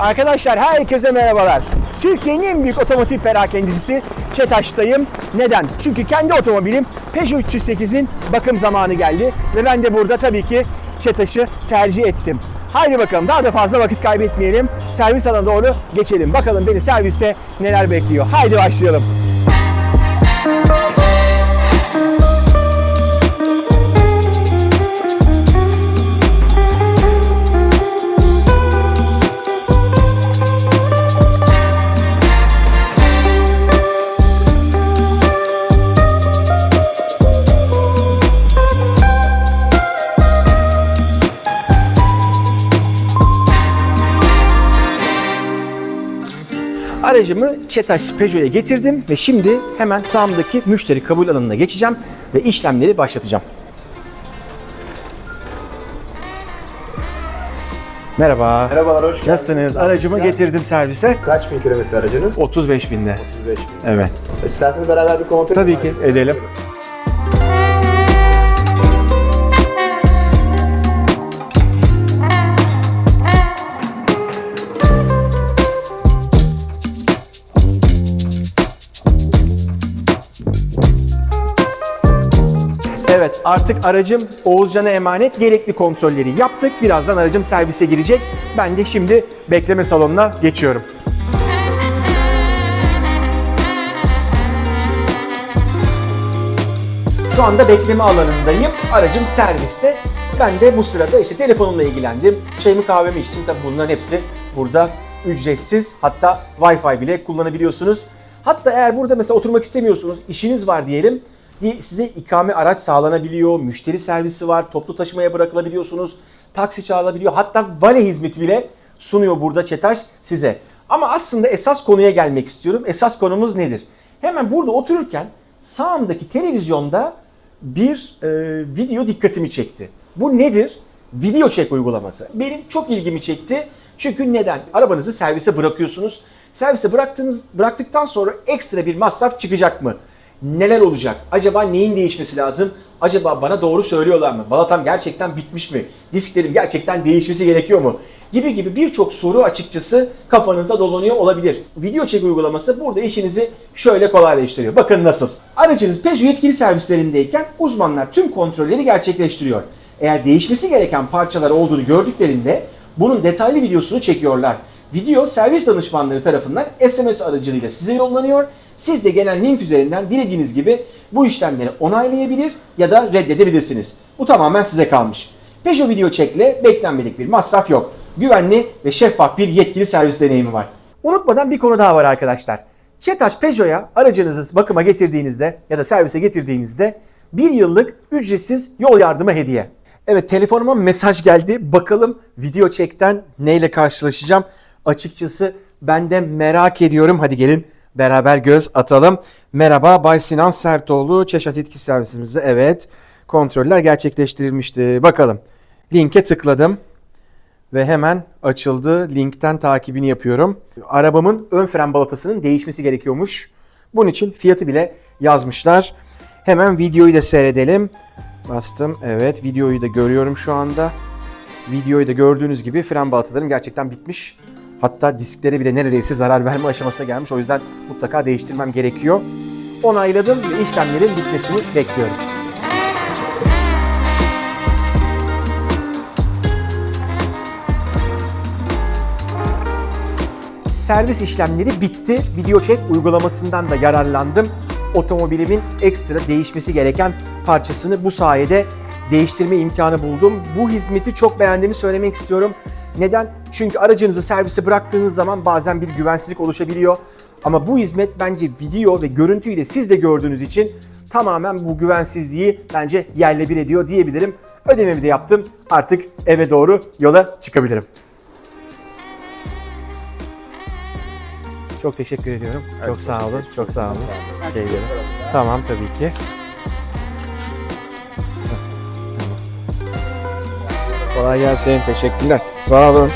Arkadaşlar herkese merhabalar. Türkiye'nin en büyük otomotiv perakendicisi ÇETAŞ'tayım. Neden? Çünkü kendi otomobilim Peugeot 308'in bakım zamanı geldi. Ve ben de burada tabii ki ÇETAŞ'ı tercih ettim. Haydi bakalım daha da fazla vakit kaybetmeyelim. Servis alanına doğru geçelim. Bakalım beni serviste neler bekliyor. Haydi başlayalım. Aracımı ÇETAŞ Peugeot'a getirdim ve şimdi hemen sağımdaki müşteri kabul alanına geçeceğim ve işlemleri başlatacağım. Merhaba. Merhabalar, hoş geldiniz. Nasılsınız? Aracımı Güzel. getirdim servise. Kaç bin kilometre aracınız? 35 binde. 35 bin. Evet. İsterseniz beraber bir kontrol Tabii ki edelim. Artık aracım Oğuzcan'a emanet gerekli kontrolleri yaptık. Birazdan aracım servise girecek. Ben de şimdi bekleme salonuna geçiyorum. Şu anda bekleme alanındayım. Aracım serviste. Ben de bu sırada işte telefonumla ilgilendim. Çayımı kahvemi içtim. Tabii bunların hepsi burada ücretsiz. Hatta Wi-Fi bile kullanabiliyorsunuz. Hatta eğer burada mesela oturmak istemiyorsunuz, işiniz var diyelim. Size ikame araç sağlanabiliyor, müşteri servisi var, toplu taşımaya bırakılabiliyorsunuz, taksi çağrılabiliyor. Hatta vale hizmeti bile sunuyor burada Çetaş size. Ama aslında esas konuya gelmek istiyorum. Esas konumuz nedir? Hemen burada otururken sağımdaki televizyonda bir e, video dikkatimi çekti. Bu nedir? Video çek uygulaması. Benim çok ilgimi çekti. Çünkü neden? Arabanızı servise bırakıyorsunuz. Servise bıraktığınız bıraktıktan sonra ekstra bir masraf çıkacak mı? Neler olacak? Acaba neyin değişmesi lazım? Acaba bana doğru söylüyorlar mı? Balatam gerçekten bitmiş mi? Disklerim gerçekten değişmesi gerekiyor mu? Gibi gibi birçok soru açıkçası kafanızda dolanıyor olabilir. Video çek uygulaması burada işinizi şöyle kolaylaştırıyor. Bakın nasıl. Aracınız Peugeot yetkili servislerindeyken uzmanlar tüm kontrolleri gerçekleştiriyor. Eğer değişmesi gereken parçalar olduğunu gördüklerinde bunun detaylı videosunu çekiyorlar. Video servis danışmanları tarafından SMS aracılığıyla size yollanıyor. Siz de gelen link üzerinden dilediğiniz gibi bu işlemleri onaylayabilir ya da reddedebilirsiniz. Bu tamamen size kalmış. Peugeot Video Check'le beklenmedik bir masraf yok. Güvenli ve şeffaf bir yetkili servis deneyimi var. Unutmadan bir konu daha var arkadaşlar. ÇETAŞ Peugeot'a aracınızı bakıma getirdiğinizde ya da servise getirdiğinizde bir yıllık ücretsiz yol yardımı hediye. Evet telefonuma mesaj geldi. Bakalım video çekten neyle karşılaşacağım. Açıkçası ben de merak ediyorum. Hadi gelin beraber göz atalım. Merhaba Bay Sinan Sertoğlu. Çeşat Etki Servisimizde evet kontroller gerçekleştirilmişti. Bakalım. Linke tıkladım ve hemen açıldı. Linkten takibini yapıyorum. Arabamın ön fren balatasının değişmesi gerekiyormuş. Bunun için fiyatı bile yazmışlar. Hemen videoyu da seyredelim. Bastım. Evet videoyu da görüyorum şu anda. Videoyu da gördüğünüz gibi fren balatalarım gerçekten bitmiş. Hatta disklere bile neredeyse zarar verme aşamasına gelmiş. O yüzden mutlaka değiştirmem gerekiyor. Onayladım ve işlemlerin bitmesini bekliyorum. servis işlemleri bitti. Video check uygulamasından da yararlandım. Otomobilimin ekstra değişmesi gereken parçasını bu sayede değiştirme imkanı buldum. Bu hizmeti çok beğendiğimi söylemek istiyorum. Neden? Çünkü aracınızı servise bıraktığınız zaman bazen bir güvensizlik oluşabiliyor. Ama bu hizmet bence video ve görüntüyle siz de gördüğünüz için tamamen bu güvensizliği bence yerle bir ediyor diyebilirim. Ödememi de yaptım. Artık eve doğru yola çıkabilirim. Çok teşekkür ediyorum. çok sağ olun. Çok sağ olun. Şeyleri. Tamam tabii ki. Kolay gelsin. Teşekkürler. Sağ olun.